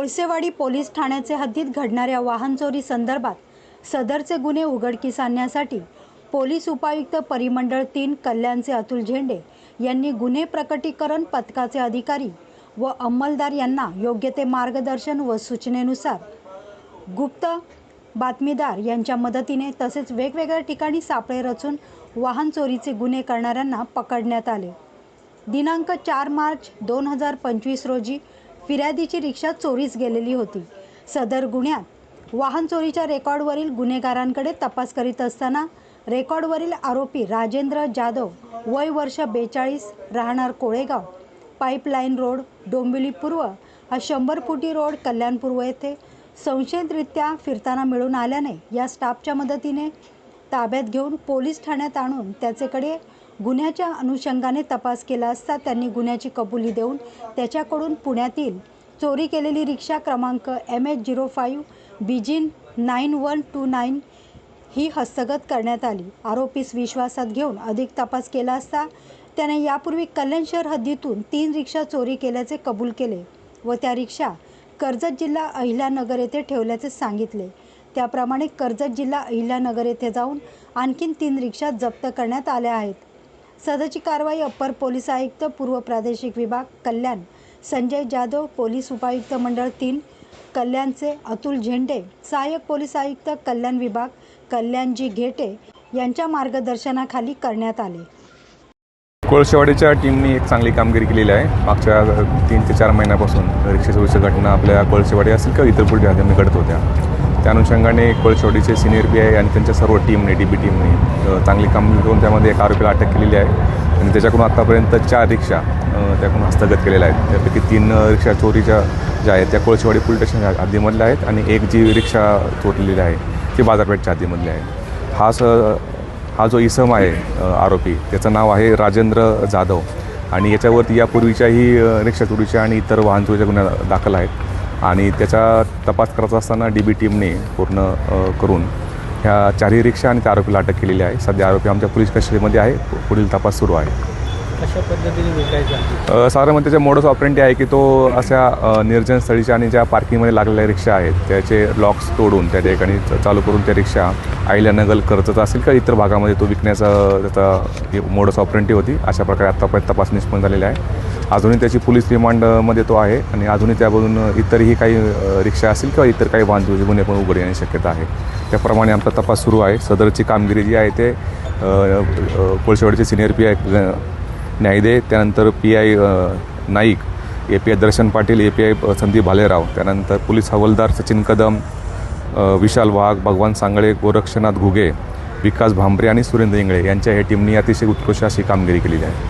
Kolsewadi police ठाण्याचे हद्दीत घडणाऱ्या वाहन चोरी संदर्भात सदरचे गुन्हे उघडकीस आणण्यासाठी पोलीस उपायुक्त परिमंडळ तीन कल्याणचे अतुल झेंडे यांनी गुन्हे प्रकटीकरण पथकाचे अधिकारी व अंमलदार यांना योग्य ते मार्गदर्शन व सूचनेनुसार गुप्त बातमीदार यांच्या मदतीने तसेच वेगवेगळ्या ठिकाणी सापळे रचून वाहन चोरीचे गुन्हे करणाऱ्यांना पकडण्यात आले. दिनांक चार मार्च दोन हजार पंचवीस रोजी फिर्यादीची रिक्षा चोरीस गेलेली होती. सदर गुन्ह्यात वाहन चोरीच्या रेकॉर्डवरील गुन्हेगारांकडे तपास करीत असताना रेकॉर्डवरील आरोपी राजेंद्र जाधव वय वर्ष बेचाळीस राहणार कोळेगाव पाईपलाईन रोड डोंबिवली पूर्व हा शंभर फुटी रोड कल्याण पूर्व येथे संशयितरित्या फिरताना मिळून आल्याने या स्टाफच्या मदतीने ताब्यात घेऊन पोलीस ठाण्यात आणून त्याचेकडे गुन्ह्याच्या अनुषंगाने तपास केला असता त्यांनी गुन्ह्याची कबुली देऊन त्याच्याकडून पुण्यातील चोरी केलेली रिक्षा क्रमांक एम एच झिरो फाईव्ह बिजिन नाईन वन टू नाईन ही हस्तगत करण्यात आली. आरोपीस विश्वासात घेऊन अधिक तपास केला असता त्याने यापूर्वी कल्याण शहर हद्दीतून तीन रिक्षा चोरी केल्याचे कबूल केले व त्या रिक्षा कर्जत जिल्हा अहिल्यानगर येथे ठेवल्याचे सांगितले. त्याप्रमाणे कर्जत जिल्हा अहिल्यानगर येथे जाऊन आणखीन तीन रिक्षा जप्त करण्यात आल्या आहेत. सदरची कारवाई अप्पर पोलीस आयुक्त पूर्व प्रादेशिक विभाग कल्याण. संजय जाधव पोलीस उपायुक्त मंडळ तीन कल्याणचे अतुल झेंडे सहाय्यक पोलीस आयुक्त कल्याण विभाग कल्याणजी घेटे यांच्या मार्गदर्शनाखाली करण्यात आले. कोळशेवाडीच्या टीमनी एक चांगली कामगिरी केलेली आहे. मागच्या तीन ते चार महिन्यापासून रिक्षा चोरीच्या घटना आपल्या कोळशेवाडी असेल किंवा इतर पुढे घडत होत्या. त्या अनुषंगाने कोळशेवडीचे सिनियर पी आय आणि त्यांच्या सर्व टीमने डी बी टीमने चांगली कामगिरी करून त्यामध्ये एक आरोपीला अटक केलेली आहे. आणि त्याच्याकडून आत्तापर्यंत चार रिक्षा त्याकडून हस्तगत केलेल्या आहेत. त्यापैकी तीन रिक्षा चोरीच्या ज्या आहेत त्या कोळशेवाडी पोलीस स्टेशन हद्दीमधल्या आहेत आणि एक जी रिक्षा चोरलेली आहे ती बाजारपेठच्या हद्दीमधली आहे. हा स हा जो इसम आहे आरोपी त्याचं नाव आहे राजेंद्र जाधव. आणि याच्यावरती यापूर्वीच्याही रिक्षा चोरीच्या आणि इतर वाहन चोरीच्या गुन्ह्या दाखल आहेत. आणि त्याचा तपास करत असताना डी बी टीमने पूर्ण करून ह्या चारही रिक्षा आणि त्या आरोपीला अटक केलेली आहे सध्या आरोपी आमच्या पोलीस कस्टडीमध्ये आहे. पुढील तपास सुरू आहे. कशा पद्धतीने साधारण त्याचे मोडस ऑपरेंटी आहे की तो अशा निर्जन स्थळीच्या आणि ज्या पार्किंगमध्ये लागलेल्या रिक्षा आहेत त्याचे लॉक्स तोडून त्या ठिकाणी चालू करून त्या रिक्षा आईल्यानगल कर्जत असेल का इतर भागामध्ये तो विकण्याचा त्याचा मोडस ऑपरेंटी होती. अशा प्रकारे आत्तापर्यंत तपास निष्पन्न झालेला आहे. अजूनही त्याची पोलीस रिमांडमध्ये तो आहे आणि अजूनही त्यामधून इतरही काही रिक्षा असतील किंवा इतर काही वाहनचोरीचे गुन्हे पण उघड येण्याची शक्यता आहे. त्याप्रमाणे आमचा तपास सुरू आहे. सदरची कामगिरी जी आहे ते कोळशेवाडीचे सिनियर पी आय न्यायदे त्यानंतर P I Naik A P I Darshan Patil A P I Sandeep Bhalerao. त्यानंतर पोलीस हवालदार सचिन कदम विशाल वाघ भगवान सांगळे गोरक्षनाथ घुगे विकास भांबरे आणि सुरेंद्र इंगळे यांच्या या टीमनी अतिशय उत्कृष्ट अशी कामगिरी केलेली आहे.